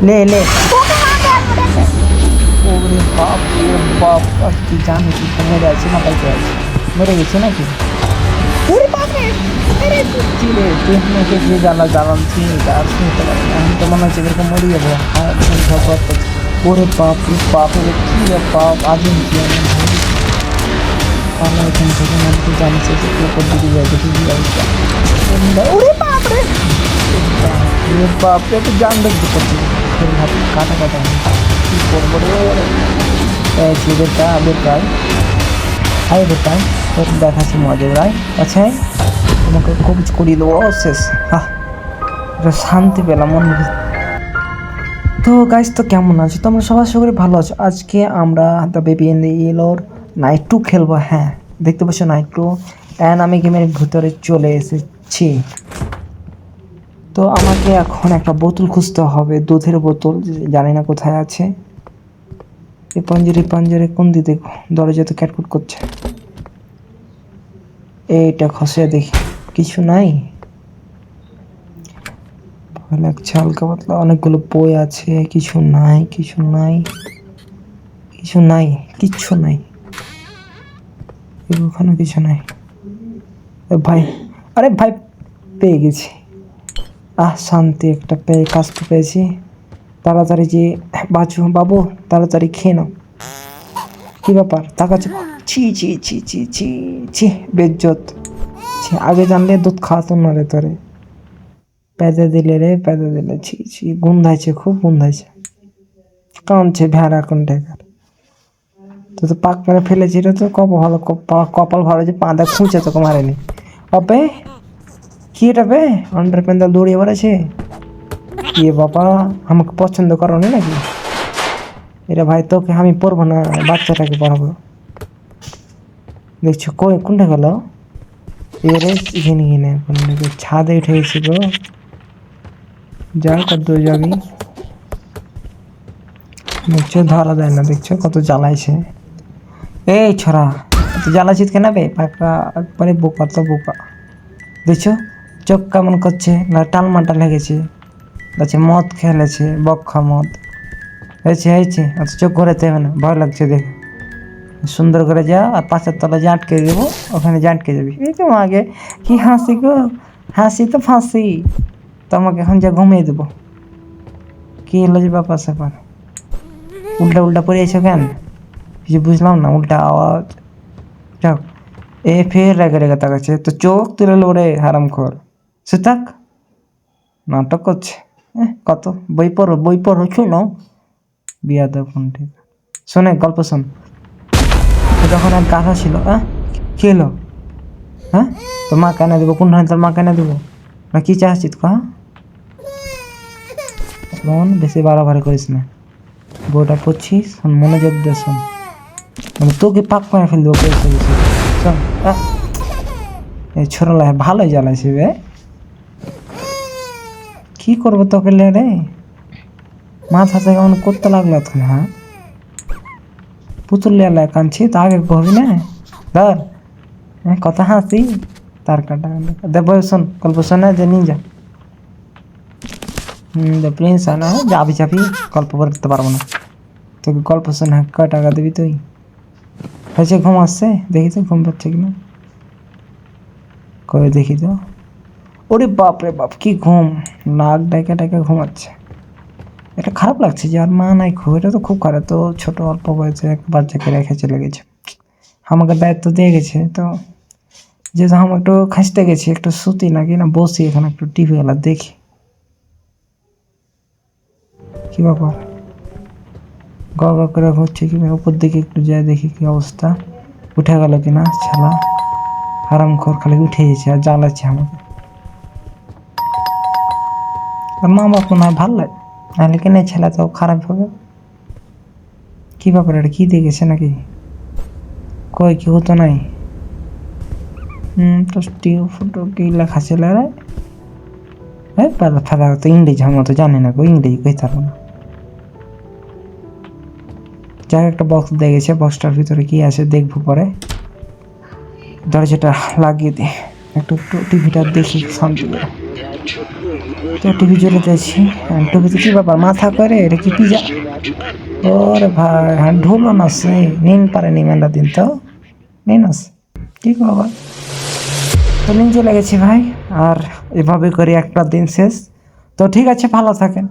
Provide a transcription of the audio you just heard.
লে লে ওরে বাপ রে বাপ আর কি জানি কি তো মেরে আছে না পাইতে আছে মরে গেছে নাকি ওরে বাপ রে আরে কি রে তুই আমাকে যে জ্বালা জ্বালাচ্ছি আর শুনতে পারি না আমি তো মনে হচ্ছে এরকম মরে যাব হ্যাঁ ঝড় করছে ওরে বাপ রে বাপ রে কি রে বাপ আগুন কি আমি ভাবি আমরা এখান থেকে মানে তুই জানিস যে উপর দিকে যায় দেখি কি অবস্থা ওরে বাপ রে ওরে বাপ রে তো জান দেখতে পাচ্ছি হাত কাটা কাটা কি করব রে? এই বেটা বেটাই হাই বেটাই তোর দেখাচ্ছি মজা রায় আচ্ছা তোমাকে কবজ করিয়ে দেবো শেষ। হ্যাঁ শান্তি পেলাম, মনে তো গাইস তো কেমন আছো? তোমরা সবার করি ভালো আছো। আজকে আমরা দ্য বেবি ইন দ্য ইয়েলোর নাইট টু খেলব হ্যাঁ। দেখতে পাচ্ছ নাইট টু অ্যান্ড আমি গেমের ভিতরে চলে এসেছি। তো আমাকে এখন একটা বোতল খুঁজতে হবে, দুধের বোতল জানি না কোথায় আছে। এই পঞ্জরে পঞ্জরে কোন দিকে দরজা তো ক্যাটকুট করছে। এইটা খসে দেখি, কিছু নাই? লাগছে, হালকা পাতলা, অনেকগুলো বই আছে, কিছু নাই কিছু নাই কিছু নাই, কিচ্ছু নাই। ওখানে কিছু নাই। ভাই, আরে ভাই, পেয়ে গেছি। আহ, শান্তি একটা পেয়ে, কাজ তো পেয়েছি। তাড়াতাড়ি যে, বাঁচু বাবু, তাড়াতাড়ি খেয়ে নাও। কি ব্যাপার? তাকাচ্ছ। ছি ছি ছি ছি ছি ছি, বেজ্জত। ছি, আগে জানলে দুধ খাওয়াতো না রে তোরে। পেঁদে দিলে রে, পেঁদে দিলে। ছি ছি, গুন্ধাইছে, খুব গুন্ধাইছে। কাঁদছে ভেড়া কোন টাকার তো তো পাক মেরে ফেলেছি রে তো কপ ভালো কপ- কপাল ভালো যে পাঁদা খুঁজে তোকে মারেনি। অপে কি এটা বে? আন্ডার প্যান্ডাল দৌড়িয়ে বেড়াচ্ছে ইয়ে বাবা, আমাকে পছন্দ করো না নাকি? এটা ভাই, তোকে আমি পড়ব না, বাচ্চাটাকে পড়াবো দেখছ, কই, কোনটা গেল? এবারে এখানে কিনে কোনটাকে ছাদে উঠে গেছি গো। যা কত যাবি। দেখছ, ধরা দেয় না, দেখছ, কত জ্বালাইছে। এই ছড়া জ্বালাছিস কেন বে? পাকা, একবারে বোকা তো বোকা। দেখছ? চোখ কেমন করছে? না টালমাটা লেগেছে বলছে, মদ খেলেছে বক্ষা মদ। হয়েছে হয়েছে। অত চোখ ঘোরাতে হবে না, ভয় লাগছে দেখে। সুন্দর করে যা, আর পাশের তলা যে আটকে দেবো, ওখানে যে আটকে যাবি। আগে, কি হাসি গো? হাসি তো ফাঁসি। তোমাকে এখন যা ঘুমিয়ে দেবো। কি হলো যে ব্যাপার স্যাপার। উল্টা উল্টা পড়ে আছো কেন? কিছু বুঝলাম না, উল্টা আওয়াজ। যাক, এ ফের রেগে রেগে তাকাচ্ছে। তো চোখ তুলে লো রে হারাম খোর সে থাক, নাটক করছে কত? বই পড়ো বই পড়ো, শুনো। বিয়া ফোন ঠিক শোনে গল্প শোন। যখন এক গাধা ছিল হ্যাঁ কি হলো? হ্যাঁ তোর মা কেন দেবো? কোন তোর মা কেন দেবো? না, কি চাচ্ছিস কা শোন, বেশি বাড়াবাড়ি করিস না। বইটা পড়ছিস মনোযোগ দিয়ে শোন। মানে তোকে পাক করে ফেল দেবো শোন। এই লাই ভালোই জ্বালাইছি বে। কি করব তোকে রে? মাথা থেকে কেমন করতে লাগল তখন হ্যাঁ? পুতুল লেলা কাঁদছি, তা আগে কবি না? ধর। হ্যাঁ কত হাসি। তার কাটা দেখ বই শোন, গল্প শোনা যে নিয়ে হুম দ্য প্রিন্স না যাবি যাবি গল্প করতে পারব না। তোকে গল্প শোনা কয় টাকা দিবি তুই? হয়েছে, ঘুম আসছে? দেখি তো, ঘুম পাচ্ছে কিনা? করে দেখি তো? ওরে বাপ রে বাপ, কি ঘুম। নাক ডাইকা ডাইকা ঘুমাচ্ছে। এটা খারাপ লাগছে যে আর মা নাই খুব, এটা তো খুব খারাপ। তো ছোট অল্প বয়সে এক বাচ্চাকে রেখে চলে গেছে। আমাকে দায়িত্ব দিয়ে গেছে, তো যেহেতু আমি একটু খাসতে গেছি, একটু সুতি নাকি না বসি, এখানে একটু টিভি গেলা দেখি। কি ব্যাপার? গ গ করে হচ্ছে কি উপর দিকে একটু যাই দেখি কি অবস্থা। উঠে গেল কিনা ছালা হারাম খর খালি উঠে গেছে আর জ্বালাচ্ছে আমাকে। মা বাপ না, ভালো লাগে। নাহলে কেন ছেলে তো খারাপ হবে? কি ব্যাপার, এটা কি দেখেছে নাকি? কই, কি হতো নাই? হুম তো স্টিল ফটো কি লেখা ছিল রে? পাতা ফাদা তো ইংরেজি আমার তো জানি না গো, ইংরেজি কইতে পারব না যাক একটা বক্স দেখেছে বক্সটার ভিতরে কি আছে দেখব পরে। দরজাটা লাগিয়ে দে। একটু একটু টিভিটা দেখি শান্তি তো টিভি চলে যাচ্ছি। টিভিতে কি ব্যাপার? মাথা করে, এটা কি পিজা ওরে ভাই হ্যাঁ ঢুলো না সে। নিন পারেনি মেলা দিন তো। নিন আছে ঠিক বাবা? তো নিন চলে গেছি ভাই। আর এভাবে করে একটা দিন শেষ। তো ঠিক আছে, ভালো থাকেন।